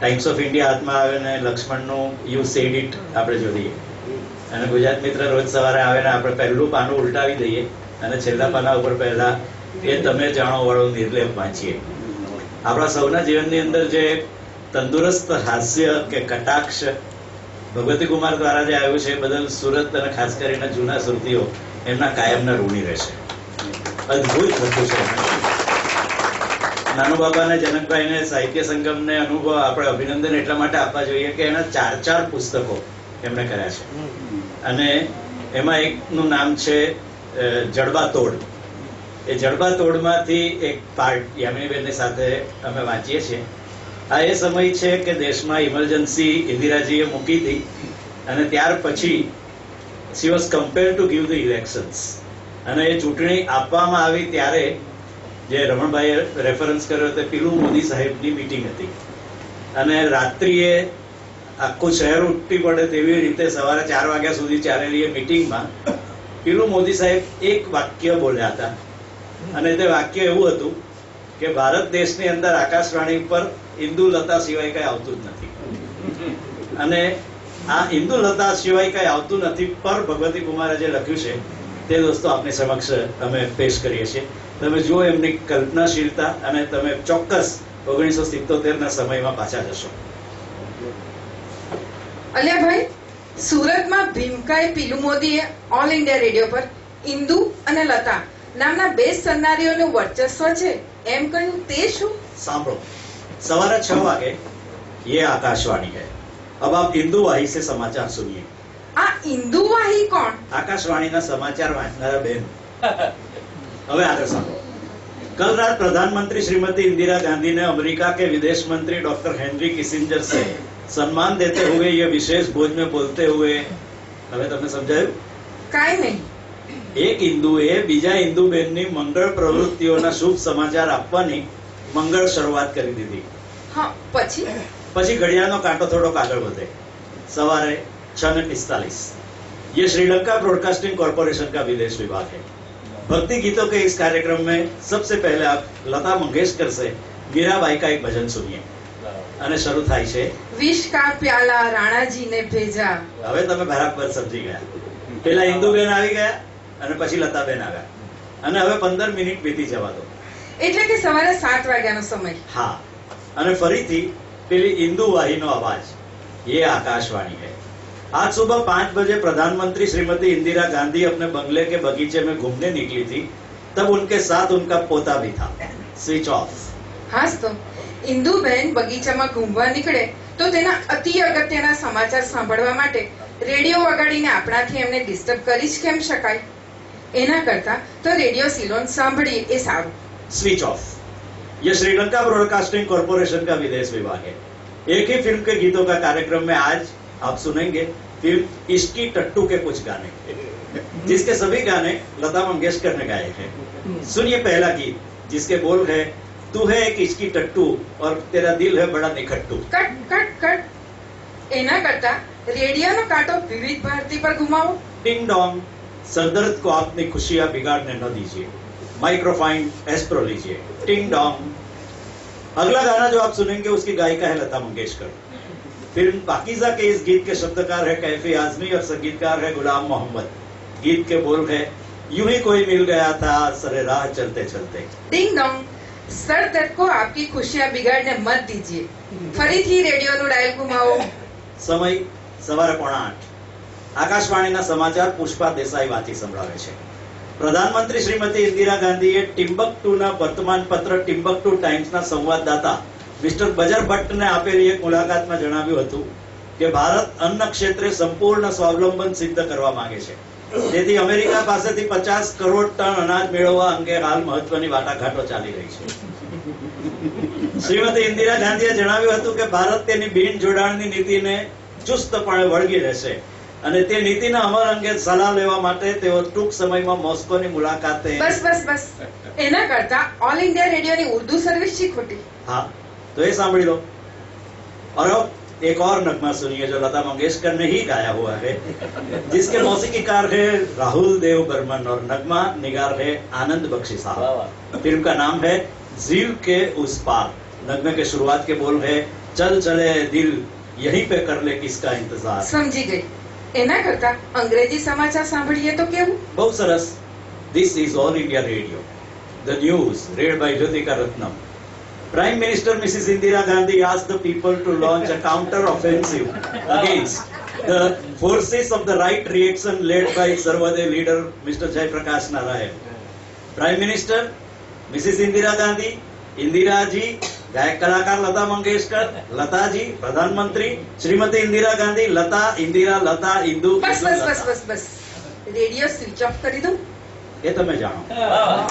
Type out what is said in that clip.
Times of India હાથમાં આવે ને લક્ષ્મણનું યુ સેડ ઇટ આપણે જોઈએ. અને ગુજરાત મિત્ર રોજ સવારે આવે ને આપણે પહેલું પાનું ઉલટાવી દઈએ અને છેલ્લા પાના ઉપર પહેલા એ તમે જાણો વાળો નિર્લેપ વાંચીએ. આપણા સૌના જીવનની અંદર જે તંદુરસ્ત હાસ્ય કે કટાક્ષ ભગવતી કુમાર દ્વારા જે આવ્યું છે બદલ સુરત અને ખાસ કરીને જૂના સુરતીઓ એમના કાયમના ઋણી રહેશે. અદભુત હતું છે. નાનુ બાબા જનકભાઈને સાહિત્ય સંગમને અનુભવ આપણે અભિનંદન એટલા માટે આપવા જોઈએ કે એના ચાર ચાર પુસ્તકો એમણે કર્યા છે. અને એમાં એકનું નામ છે જડબા તોડ. એ જડબા તોડમાંથી એક પાર્ટ યામિનીબેનની સાથે અમે વાંચીએ છીએ. આ એ સમય છે કે દેશમાં ઇમરજન્સી ઇન્દિરાજીએ મૂકી હતી અને ત્યાર પછી she was compare to give the elections અને એ ચૂંટણી આપવામાં આવી ત્યારે જે રમણભાઈએ રેફરન્સ કર્યો તે પીલુ મોદી સાહેબની મીટિંગ હતી. અને રાત્રિએ આખું શહેર ઉઠી પડે તેવી રીતે સવારે ચાર વાગ્યા સુધી ચાલેલી એ મીટિંગમાં પીલુ મોદી સાહેબ એક વાક્ય બોલ્યા હતા. અને તે વાક્ય એવું હતું કે ભારત દેશની અંદર આકાશવાણી પર ઇન્દુલતા સિવાય કઈ આવતું જ નથી. અને આ ઇન્દુલતા સિવાય કઈ આવતું નથી, પર ભગવતી કુમારે જે લખ્યું છે તે દોસ્તો આપની સમક્ષ અમે પેશ કરીએ છીએ. તમે જુઓ એમની કલ્પનાશીલતા અને તમે ચોક્કસ ઓગણીસો સિત્તોતેર ના સમયમાં પાછા જશો અલ્યાભાઈ સુરતમાં ભીમકાઈ પીલુ મોદીએ ઓલ ઇન્ડિયા રેડિયો પર ઇન્દુ અને લતા નામના બે સન્નારીઓનું વર્ચસ્વ છે એમ કહ્યું તે શું સાંભળો સવારે છ વાગે ये आकाशवाणी है अब आप हिंदू वाही से समाचार सुनिए આ ઇન્દુવાહી કોણ આકાશવાણીના સમાચાર વાંચનારા બેન હવે આગળ સાંભળો कल रात प्रधानमंत्री श्रीमती इंदिरा गांधी ने अमेरिका के विदेश मंत्री डॉक्टर हेनरी किसिंजर से सम्मान देते हुए ये विशेष भोज में बोलते हुए હવે તમને સમજાયું કાંઈ નહીં એક હિન્દુએ બીજા હિન્દુ બેનની મંગળ પ્રવૃત્તિઓના શુભ સમાચાર આપવાની મંગળ શરૂઆત કરી દીધી હા પછી પછી ઘડિયાળનો કાંટો થોડોક આગળ વધે સવારે छह ने पिस्तालीस ये श्रीलंका ब्रॉडकास्टिंग कॉरपोरेशन का विदेश विभाग है भक्ति गीतों के इस कार्यक्रम में सबसे पहले आप लता मंगेशकर से मीराबाई का एक भजन सुनिए અને શરૂ થાય છે વિષ કા પ્યાલા રાણાજીને ભેજા હવે તમે બરાબર સમજી ગયા પેલા હિન્દુબેન આવી ગયા અને પછી લતાબેન આવ્યા અને હવે પંદર મિનિટ બીતી જવા દો એટલે કે સવારે સાત વાગ્યાનો સમય हाँ અને ફરીથી પેલી इंदु वाही नो आवाज ये आकाशवाणी है आज सुबह पाँच बजे प्रधानमंत्री श्रीमती इंदिरा गांधी अपने बंगले के बगीचे में घूमने निकली थी तब उनके साथ उनका पोता भी था स्विच ऑफ હાસ તો ઇન્દુબેન બગીચામાં ઘૂમવા નીકળે તો તેના અતિ અગત્યના સમાચાર સાંભળવા માટે રેડિયો વગાડીને આપણાથી એમને ડિસ્ટર્બ કરી જ કેમ શકાય એના કરતા તો રેડિયો સિલોન સાંભળીએ એ સારું स्विच ऑफ ये श्रीलंका ब्रॉडकास्टिंग कॉरपोरेशन का विदेश विभाग है एक ही फिल्म के गीतों का कार्यक्रम में आज आप सुनेंगे फिल्म इश्की टट्टू के कुछ गाने जिसके सभी गाने लता मंगेशकर ने गाए हैं सुनिए पहला गीत जिसके बोल है तू है एक इसकी टट्टू और तेरा दिल है बड़ा निखट्टू કટ કટ કટ એના કરતા રેડિયોનો કાંટો વિવિધ ભારતી પર ઘુમાવો टिंग डोंग सरदर्द को अपनी खुशियां बिगाड़ने न दीजिए माइक्रोफाइन एस्प्रो लीजिए टिंग डोंग अगला गाना जो आप सुनेंगे उसकी गायिका है लता मंगेशकर फिल्म पाकिजा के इस गीत के शब्दकार है कैफी आजमी और संगीतकार है गुलाम मोहम्मद गीत के बोल है यूं ही कोई मिल गया था सरे राह चलते चलते ડિંગ ડોંગ સર દર્દ को आपकी खुशियां बिगाड़ने मत दीजिए ફરીથી રેડિયોનું ડાયલ ઘુમાવો સમય સવારે પોણા આઠ આકાશવાણીના સમાચાર પુષ્પા દેસાઈ વાંચી સંભળાવે છે પ્રધાનમંત્રી શ્રીમતી ઇન્દિરા ગાંધીએ ટિમ્બકટુના વર્તમાન પત્ર ટિમ્બકટુ ટાઈમ્સના સંવાદદાતા મિસ્ટર બજર ભટ્ટને આપેલી એક મુલાકાતમાં જણાવ્યું હતું કે ભારત અન્ન ક્ષેત્રે સંપૂર્ણ સ્વાવલંબન સિદ્ધ કરવા માંગે છે. તેથી અમેરિકા પાસેથી પચાસ કરોડ ટન અનાજ મેળવવા અંગે હાલ મહત્વની વાટાઘાટો ચાલી રહી છે. શ્રીમતી ઇન્દિરા ગાંધીએ જણાવ્યું હતું કે ભારત તેની બિન જોડાણની નીતિને ચુસ્તપણે વળગી રહેશે અને તે નીતિના અમર અંગે સલાહ લેવા માટે તેઓ ટૂંક સમયમાં મોસ્કોની મુલાકાતે બસ બસ બસ. એના કરતા ઓલ ઇન્ડિયા રેડિયોની ઉર્દુ સર્વિસ છે ખોટી? હા. तो ये सांभी लो। और अब एक और नगमा सुनिए जो लता मंगेशकर ने ही गाया हुआ है जिसके मौसीकार है राहुल देव बर्मन और नगमा निगार है आनंद बख्शी साहब। फ़िल्म का नाम है जीव के उस पार। नगमे के शुरुआत के बोल है चल चले दिल यहीं पे कर ले किसका इंतज़ार। समझी गई। एना करता अंग्रेज़ी समाचार સાંભળીએ तो क्यों बहुत सरस। This is All India Radio the news read by Jyotika Ratnam Prime Minister Mrs. Indira Gandhi asked the people to launch a counter offensive against the forces of the right reaction led by Sarvade leader Mr. Jaiprakash Narayan. Prime Minister Mrs. Indira Gandhi, Indira ji, गायक कलाकार लता मंगेशकर लता जी प्रधानमंत्री श्रीमती इंदिरा गांधी लता इंदिरा लता इंदु બસ કિશોર બસ બસ લતા. બસ બસ radio switch off કરી દઉં એ તમે જાણો હા.